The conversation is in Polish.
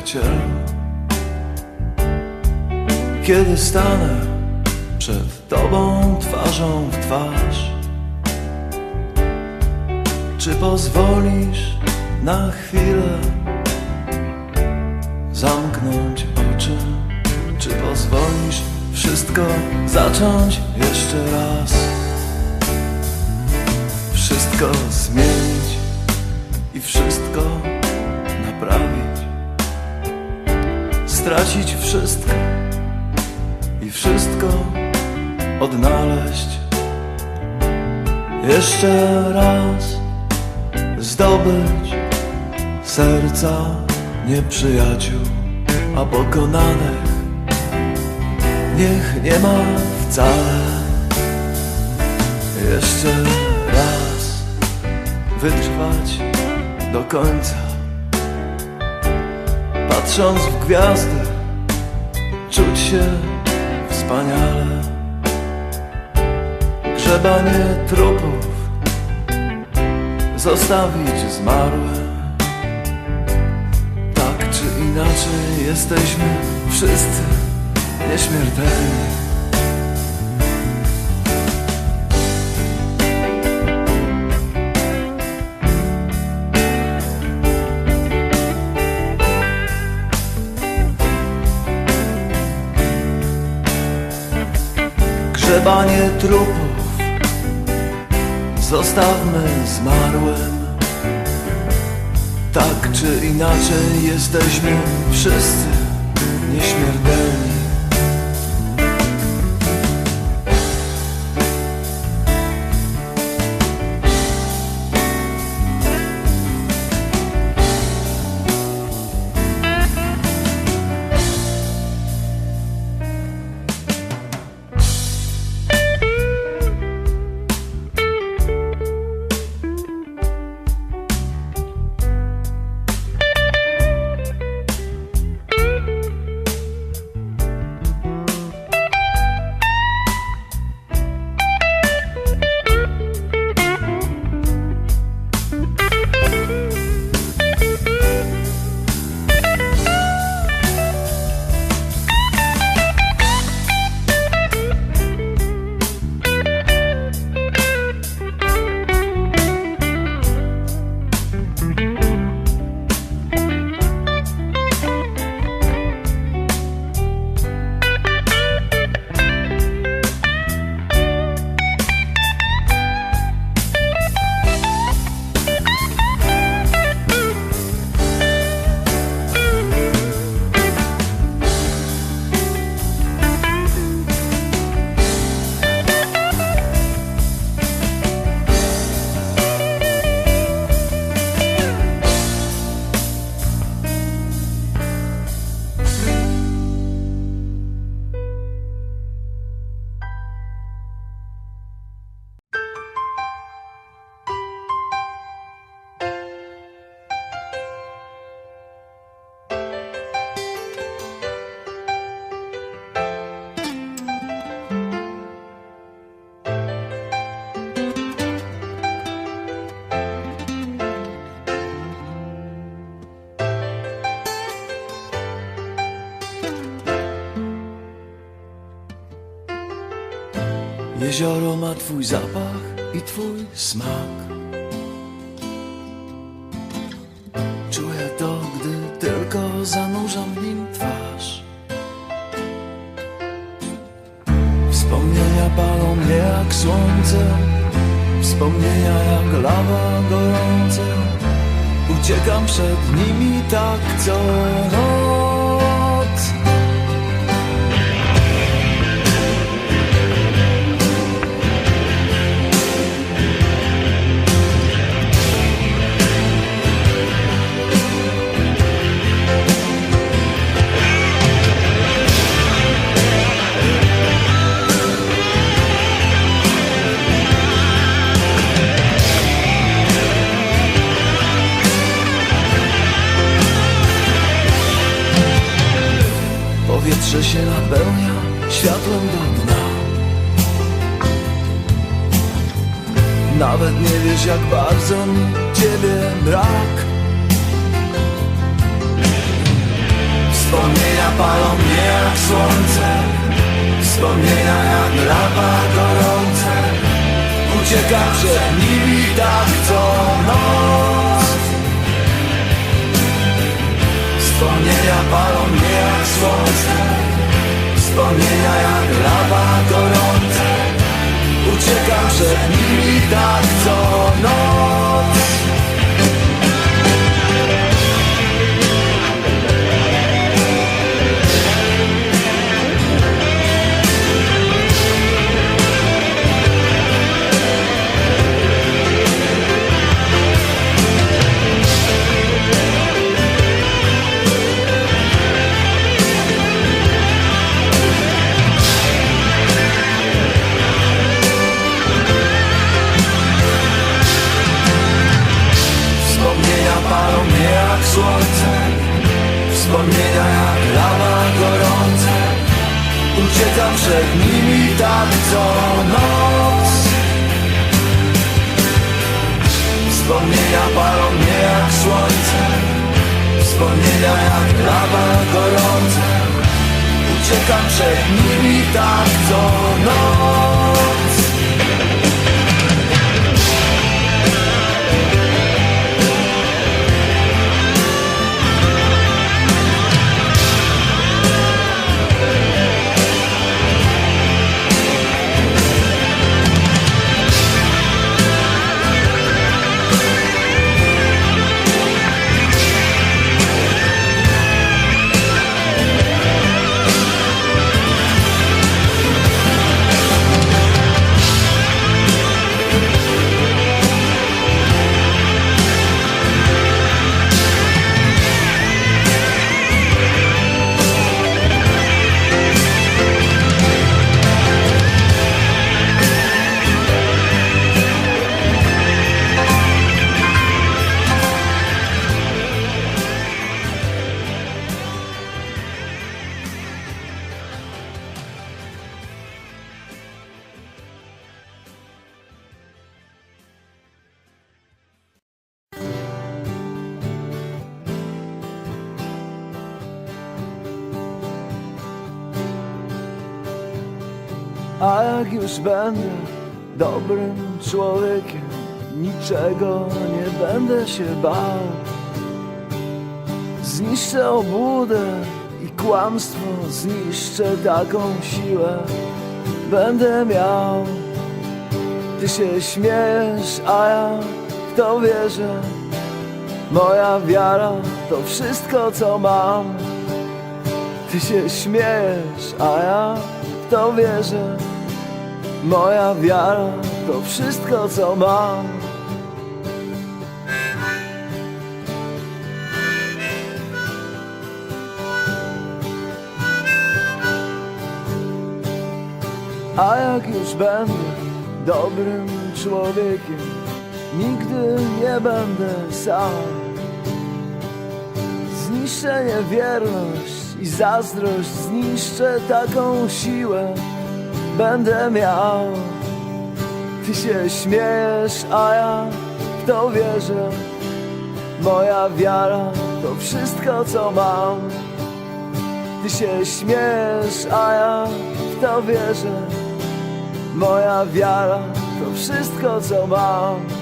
przyjacielu. Kiedy stanę przed tobą twarzą w twarz, czy pozwolisz na chwilę zamknąć oczy? Czy pozwolisz wszystko zacząć jeszcze raz? Wszystko zmienić i wszystko naprawić. Stracić wszystko i wszystko odnaleźć. Jeszcze raz zdobyć serca nieprzyjaciół, a pokonanych niech nie ma wcale. Jeszcze raz wytrwać do końca, patrząc w gwiazdy, czuć się wspaniale. Grzebanie trupów zostawić zmarłe. Tak czy inaczej jesteśmy wszyscy nieśmiertelni. Grzebanie trupów zostawmy zmarłym. Tak czy inaczej jesteśmy wszyscy nieśmiertelni. Jezioro ma twój zapach i twój smak. Czuję to, gdy tylko zanurzam w nim twarz. Wspomnienia palą mnie jak słońce, wspomnienia jak lawa gorące. Uciekam przed nimi tak co noc. Wnętrze się napełnia światłem do dna. Nawet nie wiesz jak bardzo mi ciebie brak. Wspomnienia palą mnie jak słońce Wspomnienia jak lawa gorące. Uciekam przed nimi tak co noc. Wspomnienia Wspomnienia palą mnie jak słońce. Wspomnienia jak lawa gorące Uciekam przed nimi tak co noc Uciekam przed nimi tak co noc. Wspomnienia palą mnie jak słońce Wspomnienia jak lawa gorące Uciekam przed nimi tak co noc A jak już będę dobrym człowiekiem, niczego nie będę się bał. Zniszczę obłudę i kłamstwo, zniszczę taką siłę, będę miał. Ty się śmiejesz, a ja w to wierzę. Moja wiara to wszystko, co mam. Ty się śmiejesz, a ja w to wierzę. Moja wiara to wszystko, co mam. A jak już będę dobrym człowiekiem, nigdy nie będę sam. Zniszczę niewierność i zazdrość, zniszczę taką siłę, będę miał. Ty się śmiejesz, a ja w to wierzę. Moja wiara to wszystko, co mam. Ty się śmiejesz, a ja w to wierzę. Moja wiara to wszystko, co mam.